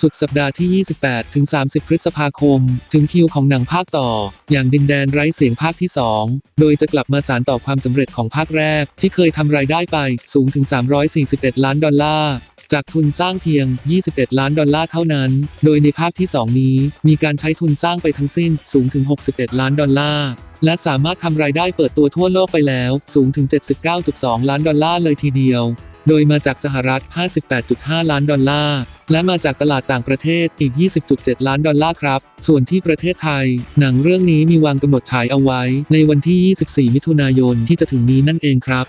สุดสัปดาห์ที่ 28 ถึง 30 พฤษภาคม ถึงคิวของหนังภาคต่อ อย่างดินแดนไร้เสียงภาคที่ 2 โดยจะกลับมาสารต่อความสำเร็จของภาคแรก ที่เคยทำรายได้ไปสูงถึง 341 ล้านดอลลาร์จากทุนสร้างเพียง 21 ล้านดอลลาร์เท่านั้น โดยในภาคที่ 2 นี้ มีการใช้ทุนสร้างไปทั้งสิ้นสูงถึง 61 ล้านดอลลาร์ และสามารถทำรายได้เปิดตัวทั่วโลกไปแล้ว สูงถึง 79.2 ล้านดอลลาร์เลยทีเดียว โดยมาจากสหรัฐ 58.5 ล้านดอลลาร์ และมาจากตลาดต่างประเทศอีก 20.7 ล้านดอลลาร์ครับ ส่วนที่ประเทศไทย หนังเรื่องนี้มีวางกำหนดฉายเอาไว้ในวันที่ 24 มิถุนายนที่จะถึงนี้นั่นเองครับ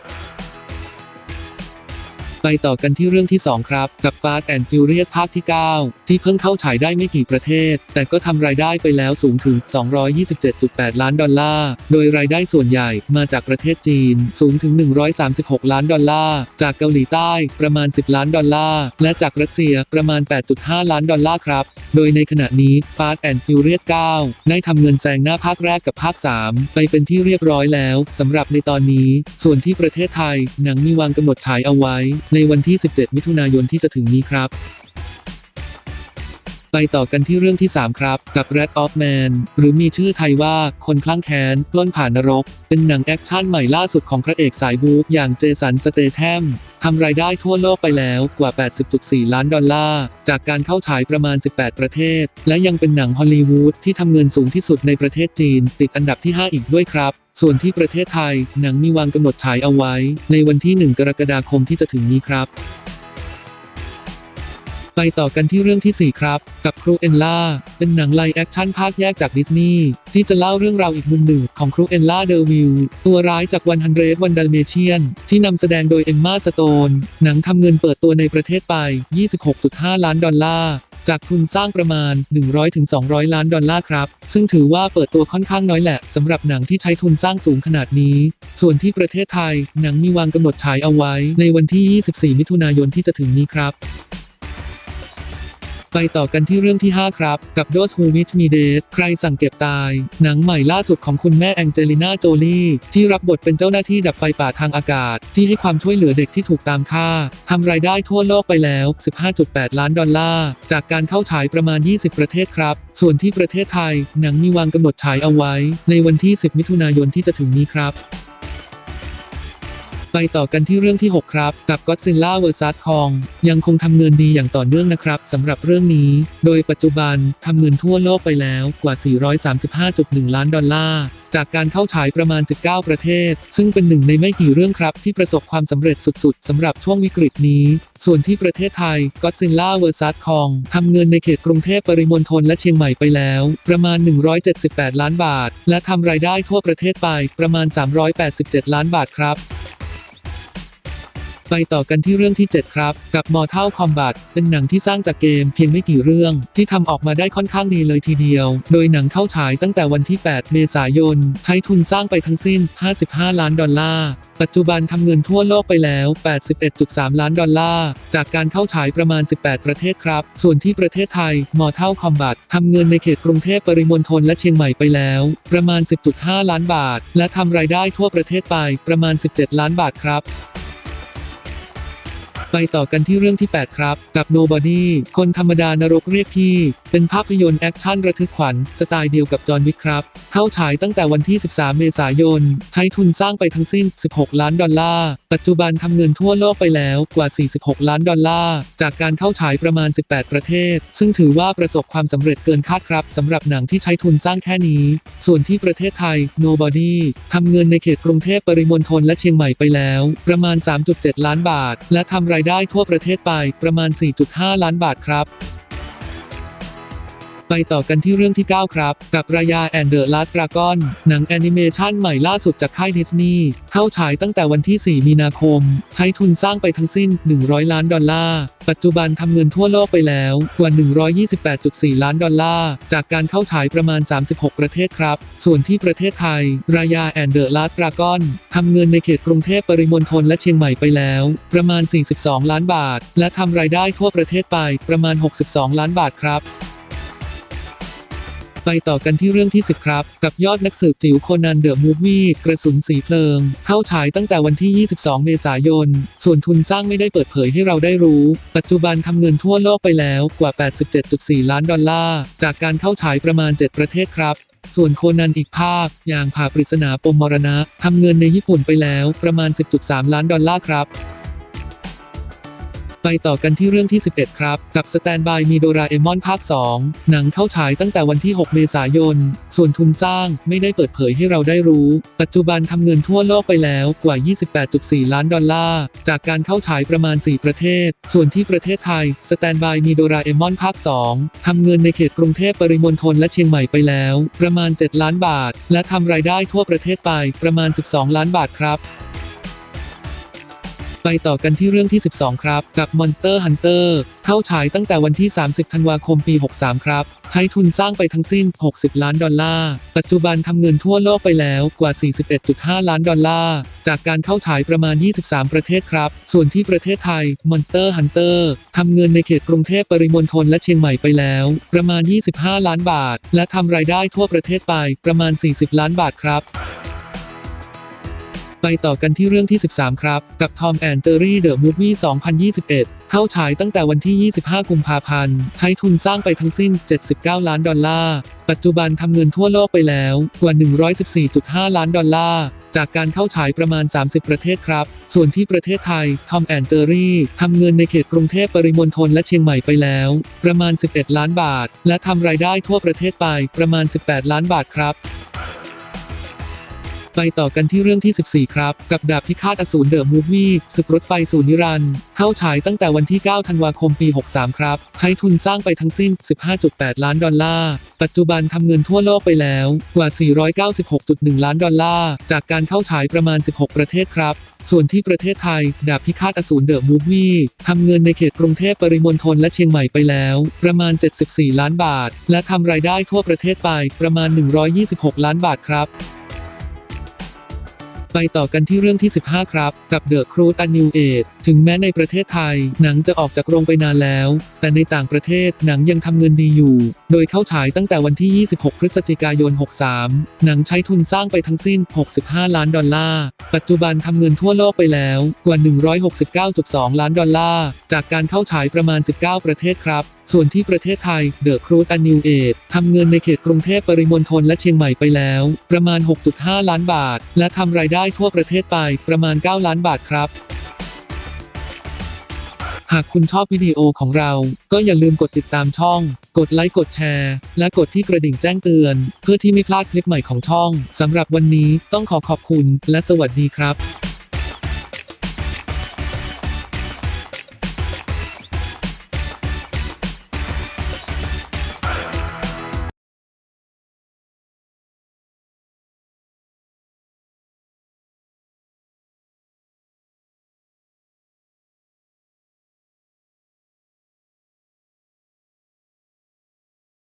ไปต่อกันที่เรื่องที่ 2 ครับ กับ Fast and Furious ภาคที่ 9 ที่เพิ่งเข้าฉายได้ไม่กี่ประเทศ แต่ก็ทำรายได้ไปแล้วสูงถึง 227.8 ล้านดอลลาร์ โดยรายได้ส่วนใหญ่มาจากประเทศจีน สูงถึง 136 ล้านดอลลาร์ จากเกาหลีใต้ประมาณ 10 ล้านดอลลาร์ และจากรัสเซียประมาณ 8.5 ล้านดอลลาร์ครับ โดยในขณะนี้ Fast and Furious 9 ได้ทำเงินแซงหน้าภาคแรกกับภาค 3 ไปเป็นที่เรียบร้อยแล้วสำหรับในตอนนี้ ส่วนที่ประเทศไทยหนังมีวางกำหนดฉายเอาไว้ในวันที่ 17 มิถุนายนที่จะถึงนี้ครับ ไปต่อกันที่เรื่องที่ 3 ครับ กับ Red of Man หรือมีชื่อไทยว่าคนคลั่งแค้นปล้นผ่านนรก เป็นหนังแอคชั่นใหม่ล่าสุดของพระเอกสายบู๊อย่างเจสันสเตแทมทำรายได้ทั่วโลกไปแล้วกว่า 80.4 ล้านดอลลาร์ จากการเข้าฉายประมาณ 18 ประเทศ และยังเป็นหนังฮอลลีวูดที่ทำเงินสูงที่สุดในประเทศจีน ติดอันดับที่ 5 อีกด้วยครับ ส่วนที่ประเทศไทย หนังมีวางกำหนดฉายเอาไว้ ในวันที่ 1 กรกฎาคมที่จะถึงนี้ครับ ไปต่อกันที่เรื่องที่ 4 ครับ กับครูเอลล่า เป็นหนังไลฟ์แอคชั่นภาคแยกจากดิสนีย์ที่จะเล่าเรื่องราวอีกมุมหนึ่งของครูเอลล่าเดอวิลตัวร้ายจากวันฮันเดรวันดัลเมเชียน ที่นำแสดงโดยเอมมาสโตน หนังทำเงินเปิดตัวในประเทศไป 26.5 ล้านดอลลาร์ จากทุนสร้างประมาณ 100-200 ล้านดอลลาร์ครับ ซึ่งถือว่าเปิดตัวค่อนข้างน้อยแหละสำหรับหนังที่ใช้ทุนสร้างสูงขนาดนี้ ส่วนที่ประเทศไทย หนังมีวางกำหนดฉายเอาไว้ในวันที่ 24 มิถุนายนที่จะถึงนี้ครับ ไปต่อกันที่เรื่องที่ 5 ครับ กับ Those Who Meet Me Dead ใครสั่งเก็บตาย หนังใหม่ล่าสุดของคุณแม่แองเจลิน่าโจลีที่รับบทเป็นเจ้าหน้าที่ดับไฟป่าทางอากาศ ที่ให้ความช่วยเหลือเด็กที่ถูกตามฆ่าทำรายได้ทั่วโลกไปแล้ว 15.8 ล้านดอลลาร์ จากการเข้าฉายประมาณ 20 ประเทศครับ ส่วนที่ประเทศไทย หนังมีวางกำหนดฉายเอาไว้ ในวันที่ 10 มิถุนายนที่จะถึงนี้ครับ ไปต่อกันที่เรื่องที่ 6 ครับ กับ Godzilla vs Kong ยังคงทำเงินดีอย่างต่อเนื่องนะครับสำหรับเรื่องนี้ โดยปัจจุบันทำเงินทั่วโลกไปแล้วกว่า 435.1 ล้านดอลลาร์จากการเข้าฉายประมาณ 19 ประเทศ ซึ่งเป็นหนึ่งในไม่กี่เรื่องครับที่ประสบความสำเร็จสุดๆสำหรับช่วงวิกฤตนี้ ส่วนที่ประเทศไทย Godzilla vs Kong ทำเงินในเขตกรุงเทพปริมณฑลและเชียงใหม่ไปแล้ว ประมาณ 178 ล้านบาท และทำรายได้ทั่วประเทศไปประมาณ 387 ล้านบาทครับ ไปต่อกันที่เรื่องที่ 7 ครับ กับ Mortal Kombat เป็นหนังที่สร้างจากเกมเพียงไม่กี่เรื่อง ที่ทำออกมาได้ค่อนข้างดีเลยทีเดียว โดยหนังเข้าฉายตั้งแต่วันที่ 8 เมษายน ใช้ทุนสร้างไปทั้งสิ้น 55 ล้านดอลลาร์ ปัจจุบันทำเงินทั่วโลกไปแล้ว 81.3 ล้านดอลลาร์ จากการเข้าฉายประมาณ 18 ประเทศครับ ส่วนที่ประเทศไทย Mortal Kombat ทำเงินในเขตกรุงเทพปริมณฑลและเชียงใหม่ไปแล้ว ประมาณ 10.5 ล้านบาท และทำรายได้ทั่วประเทศไปประมาณ 17 ล้านบาทครับ ไปต่อกันที่เรื่องที่ 8 ครับ กับ Nobody คนธรรมดานรกเรียกพี่ เป็นภาพยนตร์แอคชั่นระทึกขวัญ สไตล์เดียวกับจอห์นวิกครับ เข้าฉายตั้งแต่วันที่ 13 เมษายน ใช้ทุนสร้างไปทั้งสิ้น 16 ล้านดอลลาร์ ปัจจุบันทำเงินทั่วโลกไปแล้วกว่า 46 ล้านดอลลาร์ จากการเข้าฉายประมาณ 18 ประเทศ ซึ่งถือว่าประสบความสำเร็จเกินคาดครับสำหรับหนังที่ใช้ทุนสร้างแค่นี้ ส่วนที่ประเทศไทย Nobody ทำเงินในเขตกรุงเทพปริมณฑลและเชียงใหม่ไปแล้ว ประมาณ 3.7 ล้านบาท และทำรายได้ทั่วประเทศไปประมาณ 4.5 ล้านบาทครับ ไปต่อกันที่เรื่องที่ 9 ครับ กับรายาแอนเดอร์ลาสดรากอน หนังแอนิเมชันใหม่ล่าสุดจากค่ายดิสนีย์เข้าฉายตั้งแต่วันที่ 4 มีนาคม ใช้ทุนสร้างไปทั้งสิ้น 100 ล้านดอลลาร์ ปัจจุบันทำเงินทั่วโลกไปแล้วกว่า 128.4 ล้านดอลลาร์ จากการเข้าฉายประมาณ 36 ประเทศครับ ส่วนที่ประเทศไทย รายาแอนเดอร์ลาสดรากอนทำเงินในเขตกรุงเทพปริมณฑลและเชียงใหม่ไปแล้ว ประมาณ 42 ล้านบาท และทำรายได้ทั่วประเทศไปประมาณ 62 ล้านบาทครับ ไปต่อกันที่เรื่องที่ 10 ครับ กับยอดนักสืบจิ๋วโคนันเดอะมูฟวี่กระสุนสีเพลิง เข้าฉายตั้งแต่วันที่ 22 เมษายน ส่วนทุนสร้างไม่ได้เปิดเผยให้เราได้รู้ ปัจจุบันทำเงินทั่วโลกไปแล้วกว่า 87.4 ล้านดอลลาร์ จากการเข้าฉายประมาณ 7 ประเทศครับส่วนโคนันอีกภาค อย่างผ่าปริศนาปมมรณะทำเงินในญี่ปุ่นไปแล้วประมาณ 10.3 ล้านดอลลาร์ครับ ไปต่อกันที่เรื่องที่ 11 ครับ กับสแตนบายมีโดราเอมอนภาค 2 หนังเข้าฉายตั้งแต่วันที่ 6 เมษายน ส่วนทุนสร้างไม่ได้เปิดเผยให้เราได้รู้ ปัจจุบันทำเงินทั่วโลกไปแล้วกว่า 28.4 ล้านดอลลาร์ จากการเข้าฉายประมาณ 4 ประเทศ ส่วนที่ประเทศไทย สแตนบายมีโดราเอมอนภาค 2 ทำเงินในเขตกรุงเทพปริมณฑลและเชียงใหม่ไปแล้ว ประมาณ 7 ล้านบาท และทำรายได้ทั่วประเทศไปประมาณ 12 ล้านบาทครับ ไปต่อกันที่เรื่องที่ 12 ครับ กับ Monster Hunter เข้าฉายตั้งแต่วันที่ 30 ธันวาคม ปี 63 ครับ ใช้ทุนสร้างไปทั้งสิ้น 60 ล้านดอลลาร์ ปัจจุบันทำเงินทั่วโลกไปแล้วกว่า 41.5 ล้านดอลลาร์ จากการเข้าฉายประมาณ 23 ประเทศครับ ส่วนที่ประเทศไทย Monster Hunter ทำเงินในเขตกรุงเทพปริมณฑลและเชียงใหม่ไปแล้ว ประมาณ 25 ล้านบาท และทำรายได้ทั่วประเทศไปประมาณ 40 ล้านบาทครับ ไปต่อกันที่เรื่องที่ 13 ครับ กับ Tom and Jerry The Movie 2021 เข้าฉายตั้งแต่วันที่ 25 กุมภาพันธ์ ใช้ทุนสร้างไปทั้งสิ้น 79 ล้านดอลลาร์ ปัจจุบันทำเงินทั่วโลกไปแล้วกว่า 114.5 ล้านดอลลาร์จากการเข้าฉายประมาณ 30 ประเทศครับ ส่วนที่ประเทศไทย Tom and Jerry ทำเงินในเขตกรุงเทพปริมณฑลและเชียงใหม่ไปแล้ว ประมาณ 11 ล้านบาท และทำรายได้ทั่วประเทศไปประมาณ 18 ล้านบาทครับ ไปต่อกันที่เรื่องที่ 14 ครับ กับดาบพิฆาตอสูรเดอะมูฟวี่ศึกรถไฟสู่นิรันด์เข้าฉายตั้งแต่วันที่ 9 ธันวาคมปี 63 ครับ ใช้ทุนสร้างไปทั้งสิ้น 15.8 ล้านดอลลาร์ ปัจจุบันทำเงินทั่วโลกไปแล้วกว่า 496.1 ล้านดอลลาร์ จากการเข้าฉายประมาณ 16 ประเทศครับส่วนที่ประเทศไทย ดาบพิฆาตอสูรเดอะมูฟวี่ทำเงินในเขตกรุงเทพปริมณฑลและเชียงใหม่ไปแล้ว ประมาณ 74 ล้านบาท และทำรายได้ทั่วประเทศไปประมาณ 126 ล้านบาทครับ ไปต่อกันที่เรื่องที่ 15 ครับ กับ The Cruise a New Age ถึงแม้ในประเทศไทย หนังจะออกจากโรงไปนานแล้ว แต่ในต่างประเทศหนังยังทำเงินดีอยู่ โดยเข้าฉายตั้งแต่วันที่ 26 พฤศจิกายน 63 หนังใช้ทุนสร้างไปทั้งสิ้น 65 ล้านดอลลาร์ ปัจจุบันทำเงินทั่วโลกไปแล้วกว่า 169.2 ล้านดอลลาร์ จากการเข้าฉายประมาณ 19 ประเทศครับ ส่วนที่ประเทศไทยเดอะครู e อันนิวเอททำเงินในเขตกรุงเทพปริมณฑลและเชียงใหม่ไปแล้ว ประมาณ 6.5 ล้านบาท และทำรายได้ทั่วประเทศไปประมาณ 9 ล้านบาทครับหากคุณชอบวิดีโอของเรา ก็อย่าลืมกดติดตามช่อง กดไลค์ กดแชร์ และกดที่กระดิ่งแจ้งเตือน เพื่อที่ไม่พลาดคลิปใหม่ของช่อง สำหรับวันนี้ต้องขอขอบคุณและสวัสดีครับ